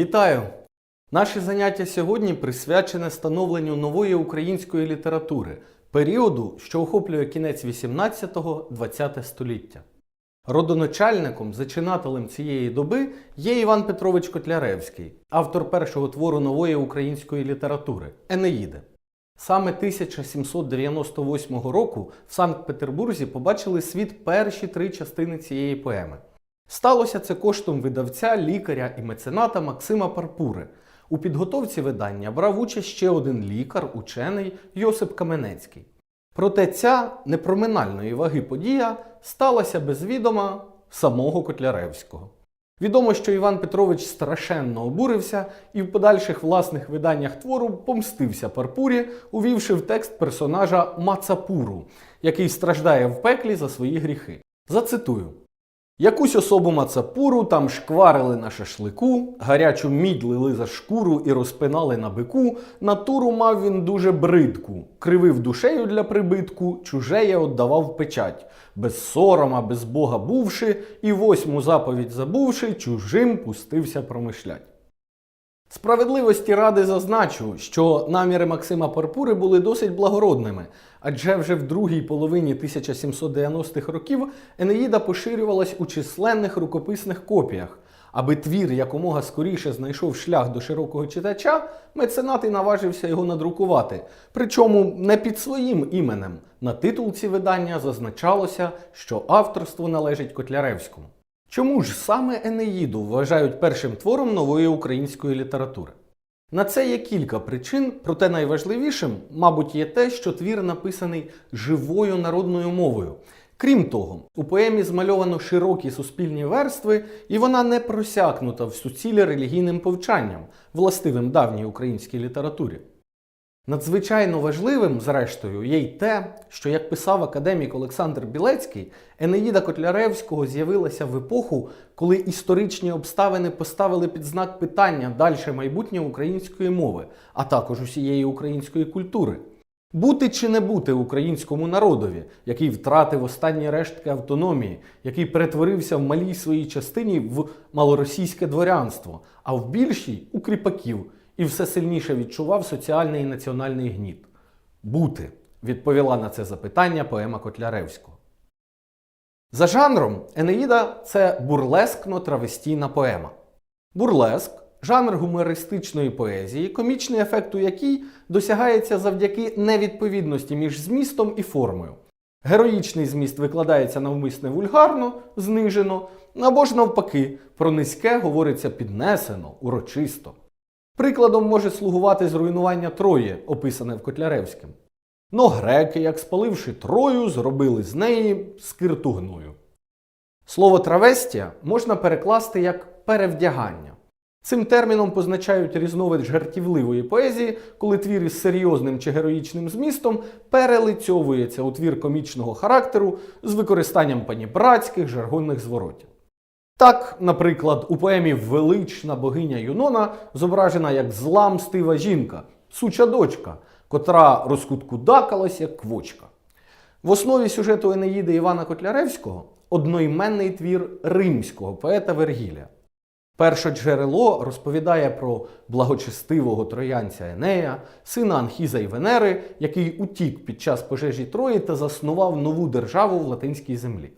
Вітаю! Наше заняття сьогодні присвячене становленню нової української літератури, періоду, що охоплює кінець 18-20 століття. Родоначальником, зачинателем цієї доби є Іван Петрович Котляревський, автор першого твору нової української літератури Енеїди. Саме 1798 року в Санкт-Петербурзі побачили світ перші три частини цієї поеми. Сталося це коштом видавця, лікаря і мецената Максима Парпури. У підготовці видання брав участь ще один лікар, учений Йосип Каменецький. Проте ця непроминальної ваги подія сталася без відома самого Котляревського. Відомо, що Іван Петрович страшенно обурився і в подальших власних виданнях твору помстився Парпурі, увівши в текст персонажа Мацапуру, який страждає в пеклі за свої гріхи. Зацитую. Якусь особу мацапуру там шкварили на шашлику, гарячу мідь лили за шкуру і розпинали на бику. Натуру мав він дуже бридку, кривив душею для прибитку, чужеє отдавав печать. Без сорома, без Бога бувши, і восьму заповідь забувши, чужим пустився промишлять. Справедливості ради зазначу, що наміри Максима Парпури були досить благородними, адже вже в другій половині 1790-х років Енеїда поширювалась у численних рукописних копіях. Аби твір якомога скоріше знайшов шлях до широкого читача, меценат і наважився його надрукувати. Причому не під своїм іменем. На титулці видання зазначалося, що авторство належить Котляревському. Чому ж саме Енеїду вважають першим твором нової української літератури? На це є кілька причин, проте найважливішим, мабуть, є те, що твір написаний живою народною мовою. Крім того, у поемі змальовано широкі суспільні верстви, і вона не просякнута в суцілі релігійним повчанням, властивим давній українській літературі. Надзвичайно важливим, зрештою, є й те, що, як писав академік Олександр Білецький, Енеїда Котляревського з'явилася в епоху, коли історичні обставини поставили під знак питання дальше майбутнє української мови, а також усієї української культури. Бути чи не бути українському народові, який втратив останні рештки автономії, який перетворився в малій своїй частині в малоросійське дворянство, а в більшій у кріпаків, і все сильніше відчував соціальний і національний гніт. Бути, відповіла на це запитання поема Котляревського. За жанром Енеїда це бурлескно-травестійна поема. Бурлеск жанр гумористичної поезії, комічний ефект у якій досягається завдяки невідповідності між змістом і формою. Героїчний зміст викладається навмисне вульгарно, знижено, або ж навпаки, про низьке говориться піднесено, урочисто. Прикладом може слугувати зруйнування Трої, описане в Котляревським. Но греки, як спаливши Трою, зробили з неї скирту гною. Слово травестія можна перекласти як перевдягання. Цим терміном позначають різновид жартівливої поезії, коли твір із серйозним чи героїчним змістом перелицьовується у твір комічного характеру з використанням панібратських жаргонних зворотів. Так, наприклад, у поемі Велична богиня Юнона зображена як зла мстива жінка, суча дочка, котра розкуткудакалась як квочка. В основі сюжету Енеїди Івана Котляревського одноіменний твір римського поета Вергілія. Перше джерело розповідає про благочестивого троянця Енея, сина Анхіза і Венери, який утік під час пожежі Трої та заснував нову державу в латинській землі.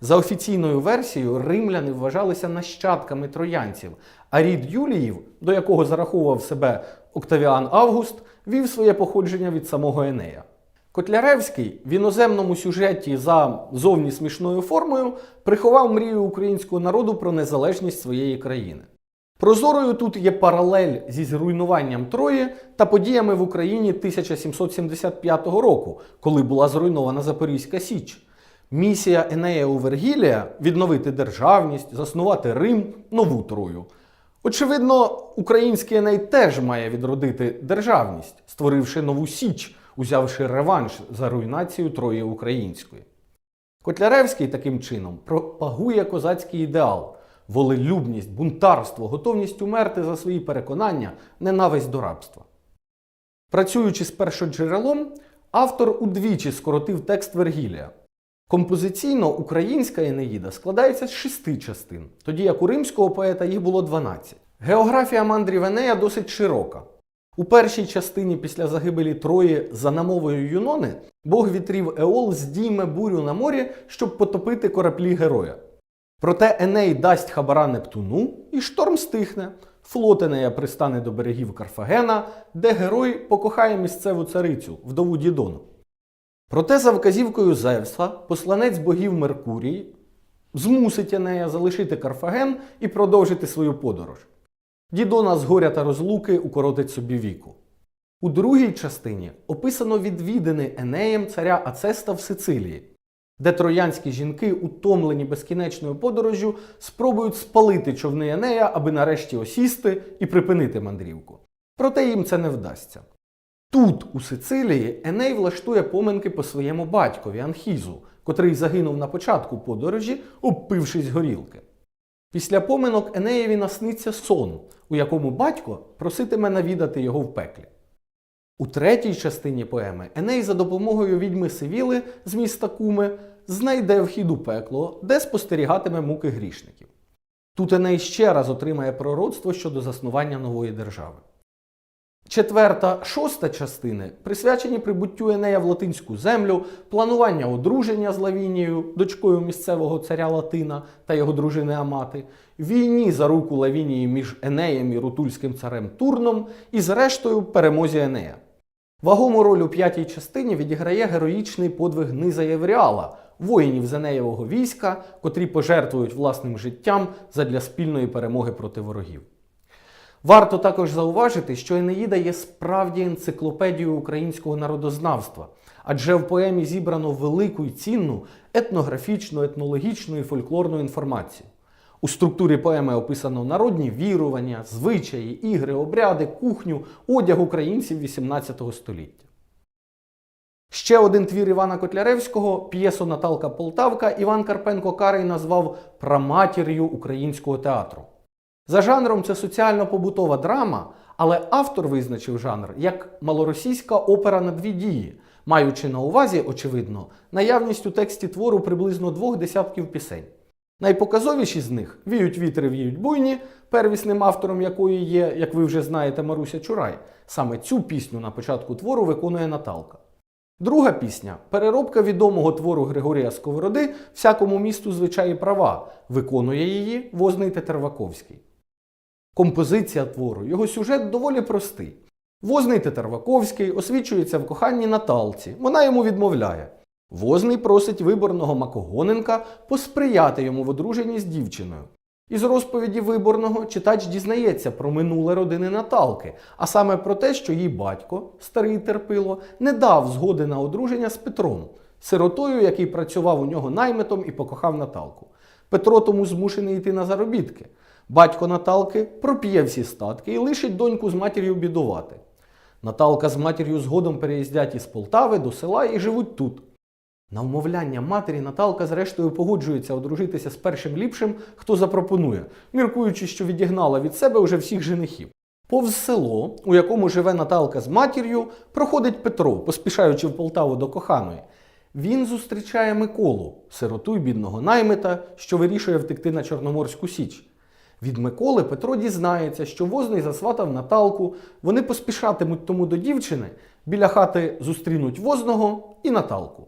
За офіційною версією, римляни вважалися нащадками троянців, а рід Юліїв, до якого зараховував себе Октавіан Август, вів своє походження від самого Енея. Котляревський в іноземному сюжеті за зовні смішною формою приховав мрію українського народу про незалежність своєї країни. Прозорою тут є паралель зі зруйнуванням Трої та подіями в Україні 1775 року, коли була зруйнована Запорізька Січ. Місія Енея у Вергілія відновити державність, заснувати Рим, нову Трою. Очевидно, український Еней теж має відродити державність, створивши нову Січ, узявши реванш за руйнацію Трої української. Котляревський таким чином пропагує козацький ідеал, волелюбність, бунтарство, готовність умерти за свої переконання, ненависть до рабства. Працюючи з першоджерелом, автор удвічі скоротив текст Вергілія. Композиційно українська Енеїда складається з шести частин, тоді як у римського поета їх було 12. Географія мандрів Енея досить широка. У першій частині після загибелі Трої за намовою Юнони бог вітрів Еол здійме бурю на морі, щоб потопити кораблі героя. Проте Еней дасть хабара Нептуну, і шторм стихне. Флот Енея пристане до берегів Карфагена, де герой покохає місцеву царицю, вдову Дідону. Проте за вказівкою Зевса посланець богів Меркурій змусить Енея залишити Карфаген і продовжити свою подорож. Дідона з горя та розлуки укоротить собі віку. У другій частині описано відвідини Енеєм царя Ацеста в Сицилії, де троянські жінки, утомлені безкінечною подорожжю, спробують спалити човни Енея, аби нарешті осісти і припинити мандрівку. Проте їм це не вдасться. Тут, у Сицилії, Еней влаштує поминки по своєму батькові Анхізу, котрий загинув на початку подорожі, обпившись горілки. Після поминок Енеєві насниться сон, у якому батько проситиме навідати його в пеклі. У третій частині поеми Еней за допомогою відьми Сивіли з міста Куми знайде вхід у пекло, де спостерігатиме муки грішників. Тут Еней ще раз отримає пророцтво щодо заснування нової держави. Четверта, шоста частини присвячені прибуттю Енея в латинську землю, планування одруження з Лавінією, дочкою місцевого царя Латина та його дружини Амати, війні за руку Лавінії між Енеєм і рутульським царем Турном і, зрештою, перемозі Енея. Вагому роль у п'ятій частині відіграє героїчний подвиг Низа Євріала, воїнів з Енеєвого війська, котрі пожертвують власним життям задля спільної перемоги проти ворогів. Варто також зауважити, що Енеїда є справді енциклопедією українського народознавства, адже в поемі зібрано велику і цінну етнографічну, етнологічну і фольклорну інформацію. У структурі поеми описано народні вірування, звичаї, ігри, обряди, кухню, одяг українців XVIII століття. Ще один твір Івана Котляревського, п'єсу Наталка Полтавка, Іван Карпенко Карий назвав праматір'ю українського театру. За жанром це соціально-побутова драма, але автор визначив жанр як малоросійська опера на дві дії, маючи на увазі, очевидно, наявність у тексті твору приблизно двох десятків пісень. Найпоказовіші з них віють вітри, віють буйні, первісним автором якої є, як ви вже знаєте, Маруся Чурай. Саме цю пісню на початку твору виконує Наталка. Друга пісня переробка відомого твору Григорія Сковороди Всякому місту звичаї права. Виконує її возний Тетерваковський. Композиція твору, його сюжет доволі простий. Возний Тетерваковський освічується в коханні Наталці. Вона йому відмовляє. Возний просить виборного Макогоненка посприяти йому в одруженні з дівчиною. Із розповіді виборного читач дізнається про минуле родини Наталки, а саме про те, що її батько, старий терпило, не дав згоди на одруження з Петром, сиротою, який працював у нього наймитом і покохав Наталку. Петро тому змушений йти на заробітки. Батько Наталки проп'є всі статки і лишить доньку з матір'ю бідувати. Наталка з матір'ю згодом переїздять із Полтави до села і живуть тут. На вмовляння матері Наталка зрештою погоджується одружитися з першим ліпшим, хто запропонує, міркуючи, що відігнала від себе уже всіх женихів. Повз село, у якому живе Наталка з матір'ю, проходить Петро, поспішаючи в Полтаву до коханої. Він зустрічає Миколу, сироту й бідного наймита, що вирішує втекти на Чорноморську Січ. Від Миколи Петро дізнається, що возний засватав Наталку, вони поспішатимуть тому до дівчини, біля хати зустрінуть возного і Наталку.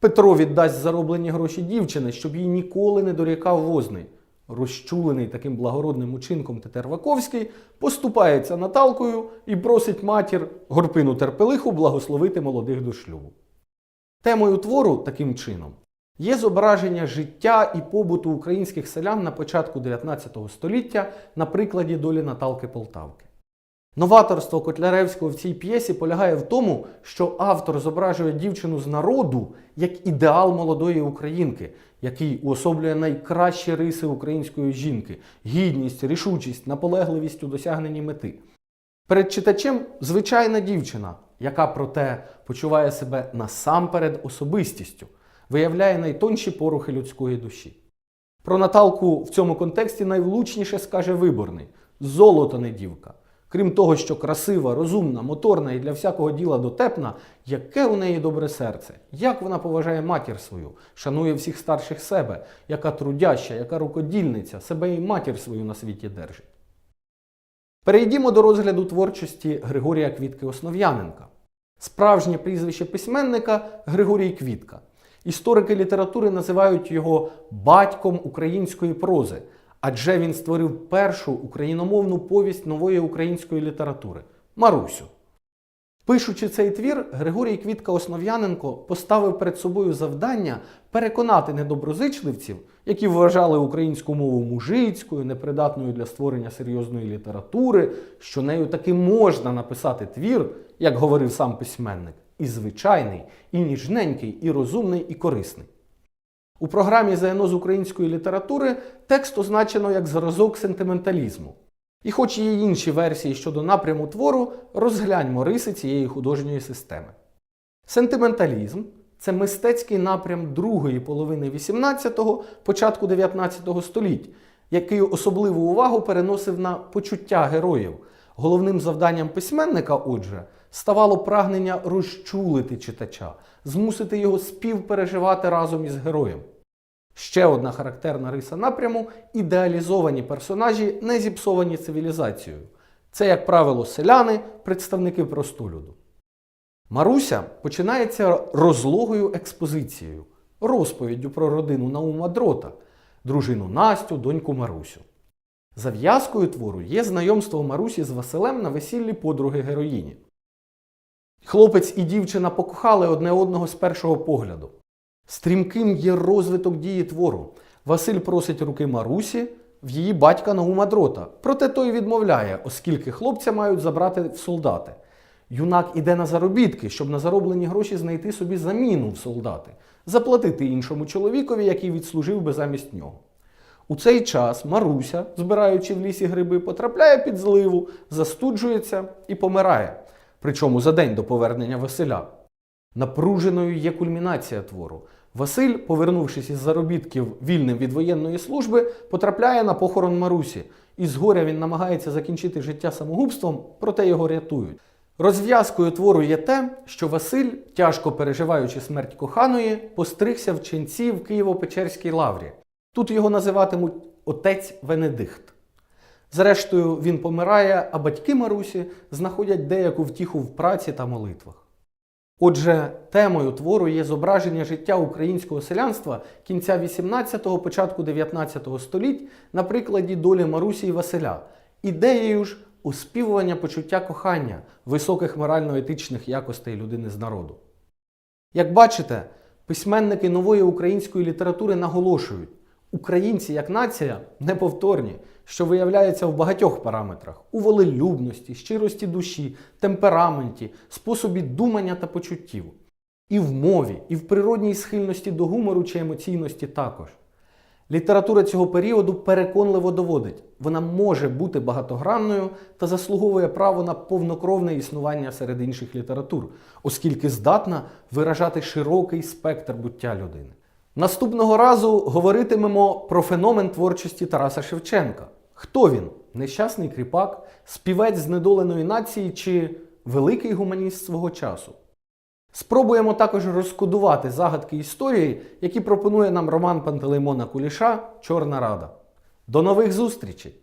Петро віддасть зароблені гроші дівчини, щоб їй ніколи не дорікав возний. Розчулений таким благородним учинком Тетерваковський поступається Наталкою і просить матір горпину терпелиху благословити молодих до шлюбу. Темою твору таким чином є зображення життя і побуту українських селян на початку 19 століття на прикладі долі Наталки Полтавки. Новаторство Котляревського в цій п'єсі полягає в тому, що автор зображує дівчину з народу як ідеал молодої українки, який уособлює найкращі риси української жінки гідність, рішучість, наполегливість у досягненні мети. Перед читачем звичайна дівчина, яка проте почуває себе насамперед особистістю, виявляє найтонші порухи людської душі. Про Наталку в цьому контексті найвлучніше скаже виборний золото не дівка. Крім того, що красива, розумна, моторна і для всякого діла дотепна, яке у неї добре серце, як вона поважає матір свою, шанує всіх старших себе, яка трудяща, яка рукодільниця, себе і матір свою на світі держить. Перейдімо до розгляду творчості Григорія Квітки Основ'яненка. Справжнє прізвище письменника Григорій Квітка. Історики літератури називають його батьком української прози, адже він створив першу україномовну повість нової української літератури Марусю. Пишучи цей твір, Григорій Квітка Основ'яненко поставив перед собою завдання переконати недоброзичливців, які вважали українську мову мужицькою, непридатною для створення серйозної літератури, що нею таки можна написати твір, як говорив сам письменник, і звичайний, і ніжненький, і розумний, і корисний. У програмі ЗНО з української літератури текст означено як зразок сентименталізму. І хоч є інші версії щодо напряму твору, розгляньмо риси цієї художньої системи. Сентименталізм це мистецький напрям другої половини 18-го, початку 19 століть, який особливу увагу переносив на почуття героїв. Головним завданням письменника, отже, ставало прагнення розчулити читача, змусити його співпереживати разом із героєм. Ще одна характерна риса напряму ідеалізовані персонажі, не зіпсовані цивілізацією. Це, як правило, селяни, представники простолюду. Маруся починається розлогою експозицією, розповіддю про родину Наума Дрота, дружину Настю, доньку Марусю. Зав'язкою твору є знайомство Марусі з Василем на весіллі подруги героїні. Хлопець і дівчина покохали одне одного з першого погляду. Стрімким є розвиток дії твору. Василь просить руки Марусі в її батька Наума Дрота. Проте той відмовляє, оскільки хлопця мають забрати в солдати. Юнак іде на заробітки, щоб на зароблені гроші знайти собі заміну в солдати, заплатити іншому чоловікові, який відслужив би замість нього. У цей час Маруся, збираючи в лісі гриби, потрапляє під зливу, застуджується і помирає, причому за день до повернення Василя. Напруженою є кульмінація твору. Василь, повернувшись із заробітків вільним від воєнної служби, потрапляє на похорон Марусі, і згоря він намагається закінчити життя самогубством, проте його рятують. Розв'язкою твору є те, що Василь, тяжко переживаючи смерть коханої, постригся в ченці в Києво-Печерській лаврі. Тут його називатимуть отець Венедихт. Зрештою, він помирає, а батьки Марусі знаходять деяку втіху в праці та молитвах. Отже, темою твору є зображення життя українського селянства кінця 18-го, початку 19 століть на прикладі долі Марусі і Василя, ідеєю ж оспівування почуття кохання, високих морально-етичних якостей людини з народу. Як бачите, письменники нової української літератури наголошують, українці як нація неповторні, що виявляється в багатьох параметрах: у волелюбності, щирості душі, темпераменті, способі думання та почуттів. І в мові, і в природній схильності до гумору чи емоційності також. Література цього періоду переконливо доводить, вона може бути багатогранною та заслуговує право на повнокровне існування серед інших літератур, оскільки здатна виражати широкий спектр буття людини. Наступного разу говоритимемо про феномен творчості Тараса Шевченка. Хто він? Нещасний кріпак, співець знедоленої нації чи великий гуманіст свого часу? Спробуємо також розкодувати загадки історії, які пропонує нам роман Пантелеймона Куліша Чорна Рада. До нових зустрічей!